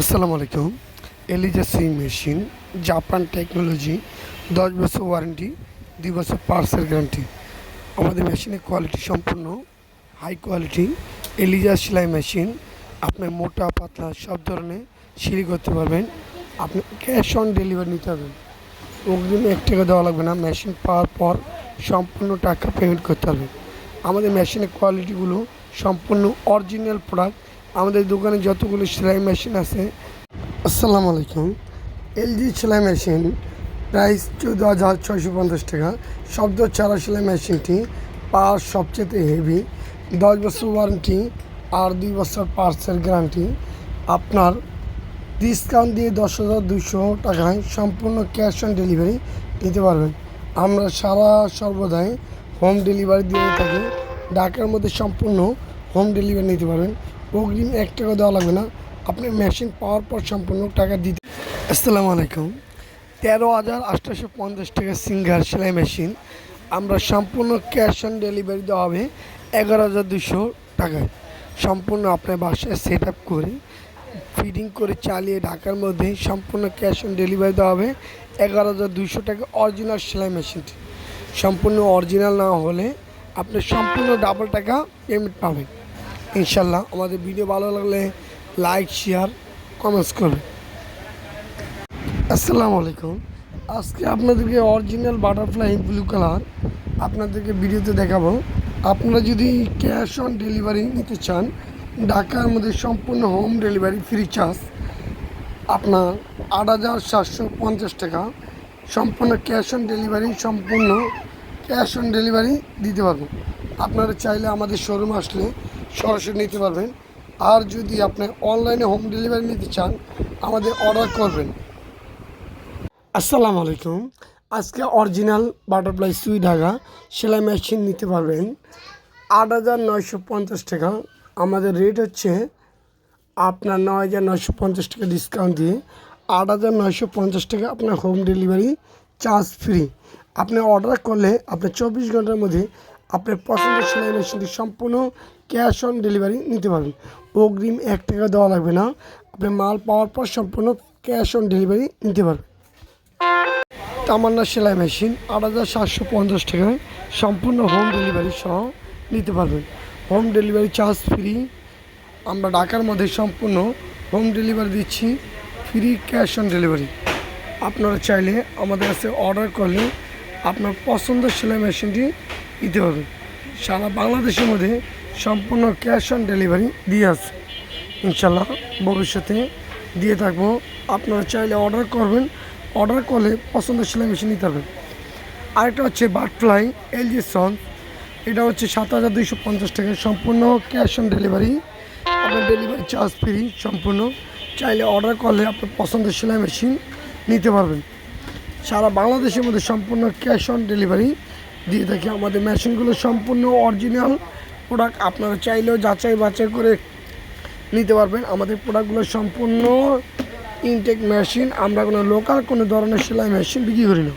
আসসালামু আলাইকুম। এলিজা সিং মেশিন জাপান টেকনোলজি দশ বছর ওয়ারেন্টি দুই বছর পার্সেল গ্যারান্টি আমাদের মেশিনের কোয়ালিটি সম্পূর্ণ হাই কোয়ালিটি এলিজা সেলাই মেশিন আপনি মোটা, পাতলা, সব ধরনের সিঁড়ি করতে পারবেন। আপনি ক্যাশ অন ডেলিভারি নিতে পারবেন অগ্রিম এক টাকা দেওয়া লাগবে না মেশিন পাওয়ার পর সম্পূর্ণ টাকা পেমেন্ট করতে হবে। আমাদের মেশিনের কোয়ালিটিগুলো সম্পূর্ণ অরিজিনাল প্রোডাক্ট আমাদের দোকানে যতগুলো সেলাই মেশিন আছে। আসসালামু আলাইকুম। এলজি সেলাই মেশিন, প্রাইস চৌদ্দ হাজার ছয়শো পঞ্চাশ টাকা। শব্দ চারা সেলাই মেশিনটি পাওয়ার সবচেয়ে হেভি। দশ বছর ওয়ারেন্টি আর দুই বছর পার্সের গ্যারান্টি। আপনার ডিসকাউন্ট দিয়ে দশ হাজার দুশো টাকায় সম্পূর্ণ ক্যাশ অন ডেলিভারি নিতে পারবেন। আমরা সারা সর্বদাই হোম ডেলিভারি দিয়ে থাকি। ঢাকার মধ্যে সম্পূর্ণ হোম ডেলিভারি নিতে পারবেন। অগ্রিম এক টাকা দেওয়া লাগবে না। আপনি মেশিন পাওয়ার পর সম্পূর্ণ টাকা দিতে আসসালামু আলাইকুম। তেরো হাজার আটশোশো পঞ্চাশ টাকা সিঙ্গার সেলাই মেশিন আমরা সম্পূর্ণ ক্যাশ অন ডেলিভারি দেওয়া হবে এগারো হাজার দুশো টাকায়। সম্পূর্ণ আপনার বাসায় সেট আপ করে ফিডিং করে চালিয়ে ঢাকার মধ্যে সম্পূর্ণ ক্যাশ অন ডেলিভারি দেওয়া হবে এগারো হাজার দুশো টাকা অরিজিনাল সেলাই মেশিনটি সম্পূর্ণ অরিজিনাল না হলে আপনি সম্পূর্ণ ডাবল টাকা পেমেন্ট পাবেন। ইনশাল্লাহ আমাদের ভিডিও ভালো লাগলে লাইক শেয়ার কমেন্টস করবেন আসসালামু আলাইকুম। আজকে আপনাদেরকে অরিজিনাল বাটারফ্লাই ব্লু কালার আপনাদেরকে ভিডিওতে দেখাবো। আপনারা যদি ক্যাশ অন ডেলিভারি নিতে চান, ঢাকার মধ্যে সম্পূর্ণ হোম ডেলিভারি ফ্রি চার্জ আপনার আট হাজার সাতশো পঞ্চাশ টাকা সম্পূর্ণ ক্যাশ অন ডেলিভারি সম্পূর্ণ ক্যাশ অন ডেলিভারি দিতে পারব আপনারা চাইলে আমাদের শোরুম আসলে সরাসরি নিতে পারবেন। আর যদি আপনি অনলাইনে হোম ডেলিভারি নিতে চান, আমাদের অর্ডার করবেন। আসসালামু আলাইকুম। আজকে অরিজিনাল বাটারফ্লাই সুই ঢাকা সেলাই মেশিন নিতে পারবেন। আট হাজার নয়শো পঞ্চাশ টাকা। আমাদের রেট হচ্ছে আপনার নয় হাজার নয়শো পঞ্চাশ টাকা ডিসকাউন্ট দিয়ে আট হাজার নয়শো পঞ্চাশ টাকা আপনার হোম ডেলিভারি চার্জ ফ্রি আপনি অর্ডার করলে আপনার চব্বিশ ঘণ্টার মধ্যে আপনার পছন্দের সেলাই মেশিনটি সম্পূর্ণ ক্যাশ অন ডেলিভারি নিতে পারবেন অগ্রিম এক টাকা দেওয়া লাগবে না। আপনি মাল পাওয়ার পর সম্পূর্ণ ক্যাশ অন ডেলিভারি নিতে পারবেন। তামান্না সেলাই মেশিন আট হাজার সাতশো পঞ্চাশ টাকায় সম্পূর্ণ হোম ডেলিভারি সহ নিতে পারবেন। হোম ডেলিভারি চার্জ ফ্রি আমরা ঢাকার মধ্যে সম্পূর্ণ হোম ডেলিভারি দিচ্ছি। ফ্রি ক্যাশ অন ডেলিভারি আপনারা চাইলে আমাদের কাছে অর্ডার করলে আপনার পছন্দের সেলাই মেশিনটি দিতে পারবেন সারা বাংলাদেশের মধ্যে সম্পূর্ণ ক্যাশ অন ডেলিভারি দিয়ে আছে। ইনশাল্লাহ ভবিষ্যতে দিয়ে থাকব। আপনারা চাইলে অর্ডার করবেন। অর্ডার করলে পছন্দের সেলাই মেশিন নিতে পারবেন। আরেকটা হচ্ছে বাটফ্লাই এলজি সন। এটা হচ্ছে সাত হাজার দুইশো পঞ্চাশ টাকা সম্পূর্ণ ক্যাশ অন ডেলিভারি। আপনার ডেলিভারি চার্জ ফ্রি সম্পূর্ণ। চাইলে অর্ডার করলে আপনার পছন্দের সেলাই মেশিন নিতে পারবেন। সারা বাংলাদেশের মধ্যে সম্পূর্ণ ক্যাশ অন ডেলিভারি দিয়ে থাকি আমাদের মেশিনগুলো সম্পূর্ণ অরিজিনাল প্রোডাক্ট আপনারা চাইলেও যাচাই বাছাই করে নিতে পারবেন। আমাদের প্রোডাক্টগুলো সম্পূর্ণ ইনটেক মেশিন আমরা কোনো লোকাল কোনো ধরনের সেলাই মেশিন বিক্রি করি না।